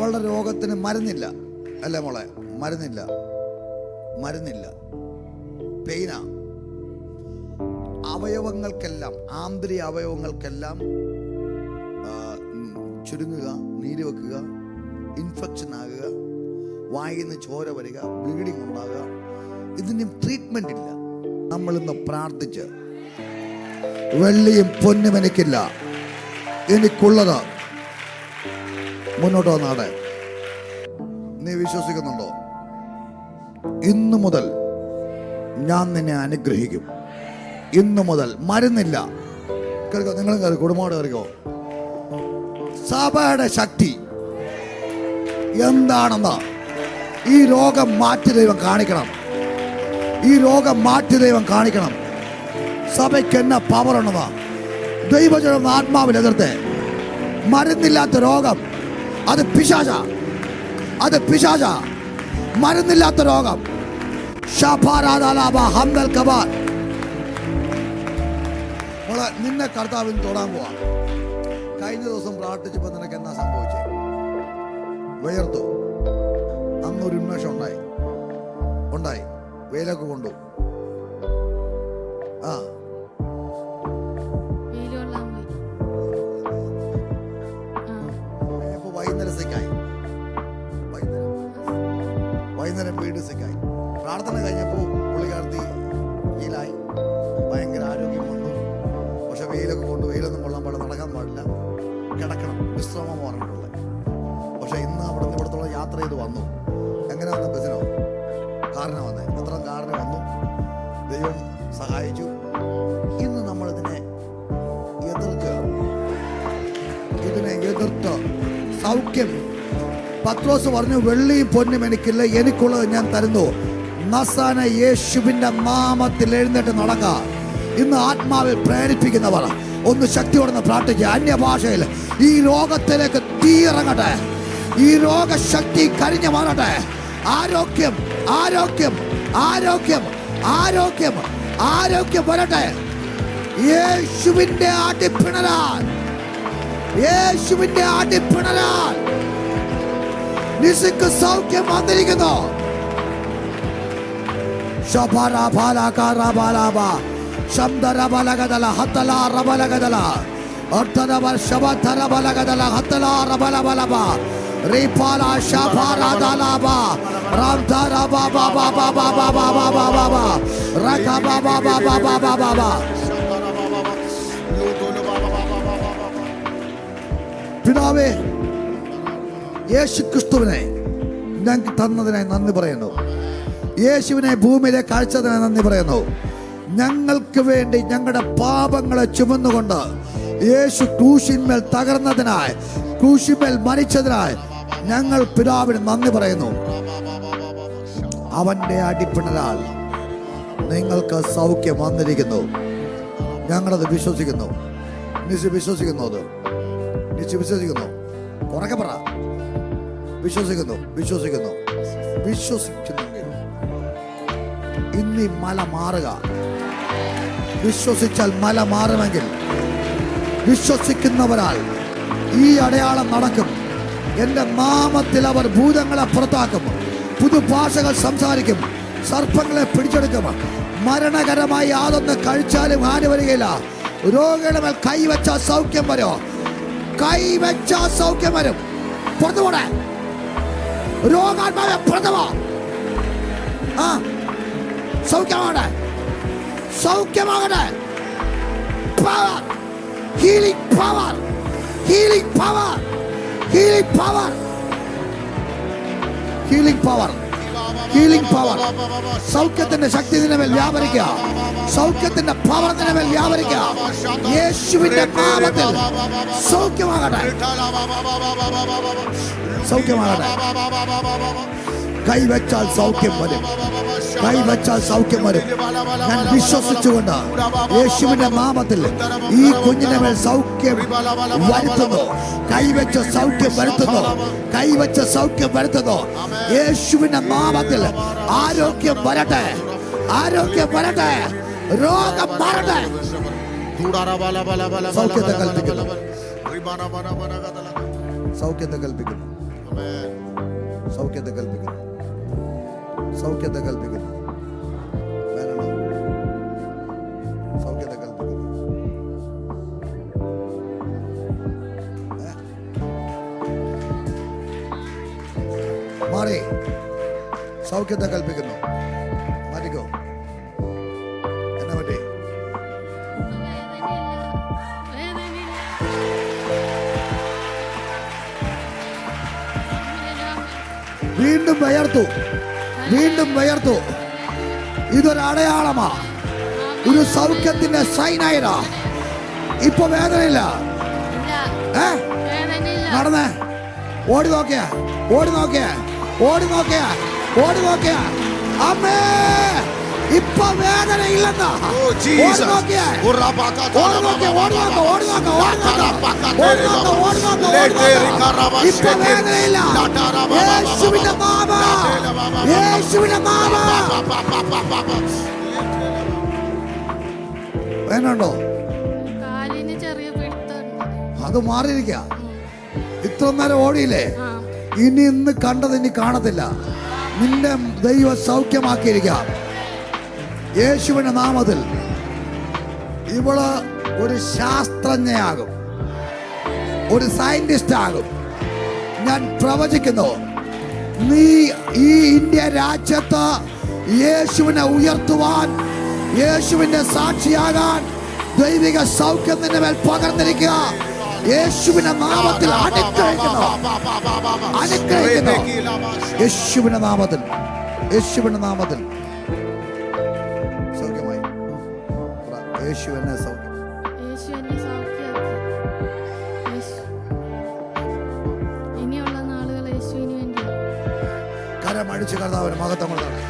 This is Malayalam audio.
അവളുടെ രോഗത്തിന് മരുന്നില്ല. അല്ലേ മോളെ? മരുന്നില്ല. മരുന്നില്ല. പെയിനാ. അവയവങ്ങൾക്കെല്ലാം ആന്തരിക അവയവങ്ങൾക്കെല്ലാം ചുരുങ്ങുക നീര് വെക്കുക ഇൻഫെക്ഷൻ ആകുക വായിൽ നിന്ന് ചോര വരിക ബ്ലീഡിങ് ഉണ്ടാകുക ഇതിന് ട്രീറ്റ്മെന്റ് ഇല്ല. നമ്മൾ ഇന്ന് പ്രാർത്ഥിച്ച് വെള്ളിയും പൊന്നും എനിക്കില്ല. എനിക്കുള്ളത് മുന്നോട്ട് വന്നാടെ നീ വിശ്വസിക്കുന്നുണ്ടോ? ഇന്നു മുതൽ ഞാൻ നിന്നെ അനുഗ്രഹിക്കും. ഇന്നു മുതൽ മരുന്നില്ല. കേൾക്കോ? നിങ്ങൾ കേൾക്കും? കുടുംബോട് കേൾക്കോ? സഭയുടെ ശക്തി എന്താണെന്ന് ഈ രോഗം മാറ്റി ദൈവം കാണിക്കണം. ഈ രോഗം മാറ്റി ദൈവം കാണിക്കണം. സഭയ്ക്ക് എന്ന പവർ ഉണ്ടെന്ന്? ദൈവജനം ആത്മാവിൽ എതിർത്ത്. മരുന്നില്ലാത്ത രോഗം അത് പിശാച. അത് പിശാച. മരുന്നില്ലാത്ത രോഗം. നിന്നെ കർത്താവിന് തൊടാൻ പോവാ. കഴിഞ്ഞ ദിവസം പ്രാർത്ഥിച്ചപ്പോൾ നിനക്ക് എന്നാ സംഭവിച്ചേ? വിയർത്തു. അന്നൊരു ഉന്മേഷം ഉണ്ടായി. ഉണ്ടായി. വെയിലൊക്കെ കൊണ്ടു. ആ. വൈകുന്നേരം വീട് സിക്കായി പ്രാർത്ഥന കഴിഞ്ഞപ്പോൾ പുള്ളിക്കാർത്തി ഹീലായി ഭയങ്കര ആരോഗ്യം വന്നു പക്ഷെ വെയിലൊക്കെ കൊണ്ട് വെയിലൊന്നും കൊള്ളാൻ പാടില്ല നടക്കാൻ പാടില്ല. കിടക്കണം. വിശ്രമം പറഞ്ഞിട്ടുള്ളത് പക്ഷെ ഇന്ന് അവിടെ നിന്ന് ഇവിടത്തോളം യാത്ര ചെയ്ത് വന്നു. എങ്ങനെ വന്ന ബസ്സിനോ? കാറിന് വന്നേ. അത്രയും കാറിന് വന്നു. ദൈവം സഹായിച്ചു. ഇന്ന് നമ്മളിതിനെ എതിർക്കുക. ഇതിനെ എതിർത്ത് സൗഖ്യം പത്രോസ് പറഞ്ഞു വെള്ളിയും പൊന്നും എനിക്കില്ല എനിക്കുള്ളത് ഞാൻ തരുന്നു. നസാന യേശുവിന്റെ നാമത്തിൽ എഴുന്നേറ്റ് നടക്കുക ഇന്ന് ആത്മാവിൽ പ്രേരിപ്പിക്കുന്നവർ ഒന്ന് ശക്തിയോടെ പ്രാർത്ഥിക്കുക. അന്യഭാഷയിൽ ഈ രോഗത്തിലേക്ക് തീയിറങ്ങട്ടെ. ഈ രോഗശക്തി കരിഞ്ഞു മാറട്ടെ. ആരോഗ്യം ആരോഗ്യം ആരോഗ്യം ആരോഗ്യം ആരോഗ്യം വരട്ടെ. യേശുവിന്റെ അടിപ്പിണരാൽ യേശുവിന്റെ അടിപ്പിണരാൽ നിശക്ക് സൗഖ്യം വന്നിരിക്കുന്നു പിതാവേ യേശു ക്രിസ്തുവിനെ ഞങ്ങൾക്ക് തന്നതിനായി നന്ദി പറയുന്നു. യേശുവിനെ ഭൂമിയിലെ കാഴ്ചതിനായി നന്ദി പറയുന്നു. ഞങ്ങൾക്ക് വേണ്ടി ഞങ്ങളുടെ പാപങ്ങളെ ചുമന്നുകൊണ്ട് യേശു ക്രൂശിന്മേൽ തകർന്നതിനായി ക്രൂശിന്മേൽ മരിച്ചതിനായി ഞങ്ങൾ പിതാവിന് നന്ദി പറയുന്നു. അവന്റെ അടിപ്പിണരാൽ നിങ്ങൾക്ക് സൗഖ്യം വന്നിരിക്കുന്നു. ഞങ്ങളത് വിശ്വസിക്കുന്നു. നിശി വിശ്വസിക്കുന്നു അത്. നിശി വിശ്വസിക്കുന്നു ഉറക്കെ പറ. വിശ്വസിക്കുന്നു വിശ്വസിക്കുന്നു. വിശ്വസിക്കുന്നെങ്കിൽ ഇന്ന് മല മാറുക. വിശ്വസിച്ചാൽ മല മാറുമെങ്കിൽ വിശ്വസിക്കുന്നവരാൽ ഈ അടയാളം നടക്കും. എന്റെ നാമത്തിൽ അവർ ഭൂതങ്ങളെ പുറത്താക്കും. പുതുഭാഷകൾ സംസാരിക്കും. സർപ്പങ്ങളെ പിടിച്ചെടുക്കും. മരണകരമായി യാതൊന്ന് കഴിച്ചാലും ഹാനി വരികയില്ല. രോഗികളുടെ മേൽ കൈവച്ച സൗഖ്യം വരും? കൈവച്ച സൗഖ്യം വരും. പുറത്തു പോടെ രോഗാത്മാവെ പുറത്തു ആ സൗഖ്യമാകട്ടെ. സൗഖ്യമാകട്ടെ. Power healing power healing power healing power healing power healing power സൗഖ്യത്തിന്റെ ശക്തി നിലമേൽ മേൽ വ്യാപരിക്കുക. സൗഖ്യത്തിന്റെ പവർ നിലമേൽ മേൽ വ്യാപരിക്കുക. യേശുവിന്റെ നാമത്തിൽ സൗഖ്യമാകട്ടെ. സൗഖ്യമാകട്ടെ കൈവച്ചാൽ സൗഖ്യം വരും. കൈവച്ചാൽ സൗഖ്യം വരും. ഞാൻ വിശ്വസിച്ചുകൊണ്ട് യേശുവിന്റെ നാമത്തിൽ ഈ കുഞ്ഞിനെ മേൽ സൗഖ്യം വരുത്തുന്നു. കൈവച്ച സൗഖ്യം വരുത്തുന്നു. കൈവച്ച സൗഖ്യം വരുത്തുന്നു. യേശുവിന്റെ നാമത്തിൽ ആരോഗ്യം വരട്ടെ. ആരോഗ്യം വരട്ടെ. രോഗം മാറട്ടെ. സൗഖ്യത്തെ കൽപ്പിക്കുന്നു. സൗഖ്യത്തെ കൽപ്പിക്കുന്നു. ಸೌಖ್ಯದ ಕಲ್ಪಿಗೆ ಸೌಖ್ಯದ ಕಲ್ಪಿಗೆ ಸೌಖ್ಯದ ಕಲ್ಪಿಗೆ മാറി സൗഖ്യത്തെ കൽപ്പിക്കുന്നു വീണ്ടും വയർത്തു വീണ്ടും വയർത്തു ഇതൊരു അടയാളമാ. ഒരു സൗഖ്യത്തിന്റെ സൈനായിരാ ഇപ്പൊ വേദനയില്ല? ഏ? നടന്നേ. ഓടി നോക്കിയ. ഓടി നോക്കിയ. ഓടി നോക്കിയ. ഓടി നോക്കിയ. അമ്മേ! ഇപ്പൊ വേദന ഇല്ലെന്നാ ഓടി Jesus. നോക്കിയ Urabakata ഓടി നോക്കിയ ഓടി നോക്ക ഓടി നോക്ക ഓടി നോക്ക ഓടി നോക്ക ഓടി നോക്ക ഓടി നോക്ക. ഇപ്പൊ വേദനയില്ല. യേശുവിന്റെ മാമ. യേശുവിന്റെ മാമ. വേണുണ്ടോ കാലിന് ചെറിയ പിടുത്തമുണ്ട്. അത് മാറിയിരിക്ക. ഇത്ര നേരം ഓടിയില്ലേ? ഇനി ഇന്ന് കണ്ടത് ഇനി കാണത്തില്ല. നിന്നെ ദൈവ സൗഖ്യമാക്കിയിരിക്കാം യേശുവിന്റെ നാമത്തിൽ ഇവൾ ഒരു ശാസ്ത്രജ്ഞയാകും. ഒരു സയന്റിസ്റ്റ് ആകും ഞാൻ പ്രവചിക്കുന്നു നീ ഈ ഇന്ത്യ രാജ്യത്ത് യേശുവിനെ ഉയർത്തുവാൻ യേശുവിന്റെ സാക്ഷിയാകാൻ ദൈവിക സൗഖ്യം നിന്റെ മേൽ പകർന്നിരിക്കുക. യേശുവിന്റെ നാമത്തിൽ അനുഗ്രഹിക്കുന്നു. അനുഗ്രഹിക്കുന്നു. യേശുവിന്റെ നാമത്തിൽ യേശുവിന്റെ നാമത്തിൽ. യേശു എന്നെ സൗഖ്യം. യേശു എന്നെ സൗഖ്യമാക്കി യേശു. ഇനിയുള്ള നാളുകൾ യേശുവിന് വേണ്ടി കരമടിച്ച് കർത്താവിന് മഹത്വം കൊടുത്താണ്